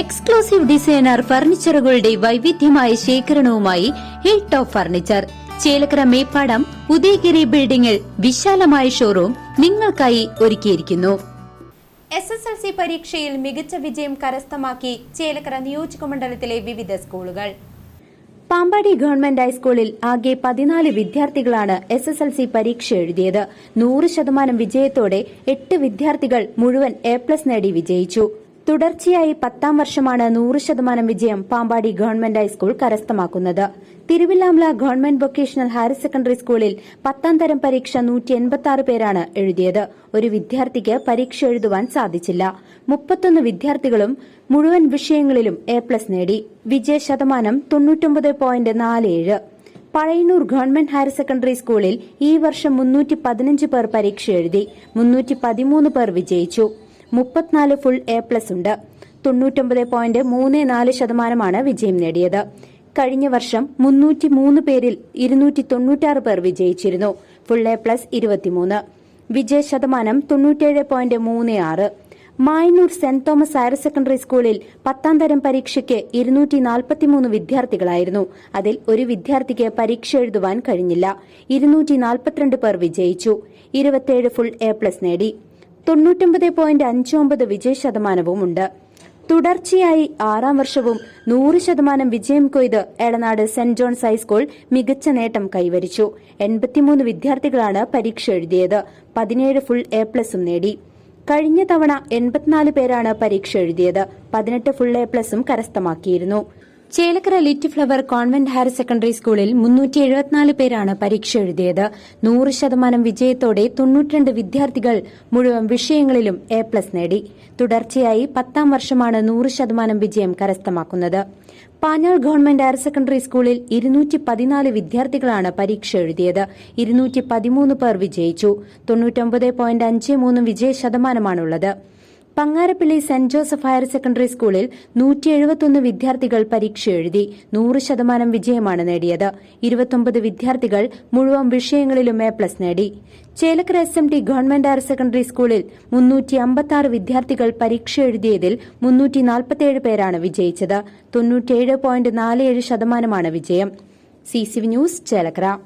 Exclusive designer ഫർണിച്ചറുകളുടെ വൈവിധ്യമായ ശേഖരണവുമായി hill top furniture Chelakkara Meppadam Udayagiri ബിൽഡിംഗിൽ വിശാലമായ ഷോറൂം നിങ്ങൾക്കായി ഒരുക്കിയിരിക്കുന്നു. എസ് എസ് എൽ സി പരീക്ഷയിൽ മികച്ച വിജയം കരസ്ഥമാക്കി ചേലക്കര നിയോജക മണ്ഡലത്തിലെ വിവിധ സ്കൂളുകൾ. പാമ്പാടി ഗവൺമെന്റ് ഹൈസ്കൂളിൽ ആകെ പതിനാല് വിദ്യാർത്ഥികളാണ് എസ് എസ് എൽ സി പരീക്ഷ എഴുതിയത്. നൂറ് ശതമാനം വിജയത്തോടെ എട്ട് വിദ്യാർത്ഥികൾ മുഴുവൻ എ പ്ലസ് നേടി വിജയിച്ചു. തുടർച്ചയായി പത്താം വർഷമാണ് നൂറ് ശതമാനം വിജയം Pampady government high school കരസ്ഥമാക്കുന്നത്. Thiruvilwamala government vocational higher secondary സ്കൂളിൽ പത്താം തരം പരീക്ഷ നൂറ്റി എൺപത്തി ആറ് പേരാണ് എഴുതിയത്. ഒരു വിദ്യാർത്ഥിക്ക് പരീക്ഷ എഴുതുവാൻ സാധിച്ചില്ല. മുപ്പത്തൊന്ന് വിദ്യാർത്ഥികളും മുഴുവൻ വിഷയങ്ങളിലും എ പ്ലസ് നേടി. വിജയ ശതമാനം തൊണ്ണൂറ്റൊമ്പത് പോയിന്റ് നാല് ഏഴ് പഴയന്നൂർ ഗവൺമെന്റ് ഹയർ സെക്കൻഡറി സ്കൂളിൽ ഈ വർഷം മുന്നൂറ്റി പതിനഞ്ച് പേർ പരീക്ഷ എഴുതി. മുന്നൂറ്റി പതിമൂന്ന് പേർ വിജയിച്ചു. മുപ്പത്തിനാല് ഫുൾ എ പ്ലസ് ഉണ്ട്. തൊണ്ണൂറ്റൊമ്പത് പോയിന്റ് മൂന്ന് നാല് ശതമാനമാണ് വിജയം നേടിയത്. കഴിഞ്ഞ വർഷം മുന്നൂറ്റി മൂന്ന് പേരിൽ ഇരുന്നൂറ്റി തൊണ്ണൂറ്റാറ് പേർ വിജയിച്ചിരുന്നു. ഫുൾ എ പ്ലസ് ഇരുപത്തിമൂന്ന്. വിജയ ശതമാനം തൊണ്ണൂറ്റേഴ് പോയിന്റ് മൂന്ന് ആറ്. Mayannur saint Thomas higher secondary സ്കൂളിൽ പത്താം തരം പരീക്ഷയ്ക്ക് ഇരുന്നൂറ്റി നാൽപ്പത്തിമൂന്ന് വിദ്യാർത്ഥികളായിരുന്നു. അതിൽ ഒരു വിദ്യാർത്ഥിക്ക് പരീക്ഷ എഴുതുവാൻ കഴിഞ്ഞില്ല. ഇരുന്നൂറ്റി നാൽപ്പത്തിരണ്ട് പേർ വിജയിച്ചു. ഇരുപത്തിയേഴ് ഫുൾ എ പ്ലസ് നേടി. തൊണ്ണൂറ്റൊമ്പത് പോയിന്റ് അഞ്ച് ഒമ്പത് വിജയ ശതമാനവുമുണ്ട് തുടർച്ചയായി ആറാം വർഷവും നൂറ് ശതമാനം വിജയം കൊയ്ത് Elanad saint John's high school മികച്ച നേട്ടം കൈവരിച്ചു. എൺപത്തിമൂന്ന് വിദ്യാർത്ഥികളാണ് പരീക്ഷ എഴുതിയത്. പതിനേഴ് ഫുൾ എ പ്ലസും നേടി. കഴിഞ്ഞ തവണ എൺപത്തിനാല് പേരാണ് പരീക്ഷ എഴുതിയത്. പതിനെട്ട് ഫുൾ എ പ്ലസും കരസ്ഥമാക്കിയിരുന്നു. Chelakkara little flower convent higher secondary സ്കൂളിൽ മുന്നൂറ്റി എഴുപത്തിനാല് പേരാണ് പരീക്ഷ എഴുതിയത്. നൂറ് ശതമാനം വിജയത്തോടെ തൊണ്ണൂറ്റിരണ്ട് വിദ്യാർത്ഥികൾ മുഴുവൻ വിഷയങ്ങളിലും എ പ്ലസ് നേടി. തുടർച്ചയായി പത്താം വർഷമാണ് നൂറ് ശതമാനം വിജയം കരസ്ഥമാക്കുന്നത്. പാഞ്ഞാൾ ഗവൺമെന്റ് ഹയർ സെക്കൻഡറി സ്കൂളിൽ ഇരുന്നൂറ്റി പതിനാല് വിദ്യാർത്ഥികളാണ് പരീക്ഷ എഴുതിയത്. ഇരുന്നൂറ്റി പതിമൂന്ന് പേർ വിജയിച്ചു. തൊണ്ണൂറ്റൊമ്പത് പോയിന്റ് അഞ്ച് മൂന്ന് വിജയ ശതമാനമാണുള്ളത് Pangarappilly saint Joseph higher secondary സ്കൂളിൽ നൂറ്റി എഴുപത്തൊന്ന് വിദ്യാർത്ഥികൾ പരീക്ഷ എഴുതി നൂറ് ശതമാനം വിജയമാണ് നേടിയത്. ഇരുപത്തൊമ്പത് വിദ്യാർത്ഥികൾ മുഴുവൻ വിഷയങ്ങളിലും എ പ്ലസ് നേടി. Chelakkara S M T government higher secondary സ്കൂളിൽ മുന്നൂറ്റി അമ്പത്തി വിദ്യാർത്ഥികൾ പരീക്ഷ എഴുതിയതിൽ മുന്നൂറ്റി നാൽപ്പത്തിയേഴ് പേരാണ് വിജയിച്ചത്. തൊണ്ണൂറ്റിയേഴ് പോയിന്റ് നാല് ഏഴ് ശതമാനമാണ് വിജയം. C C news Chelakkara.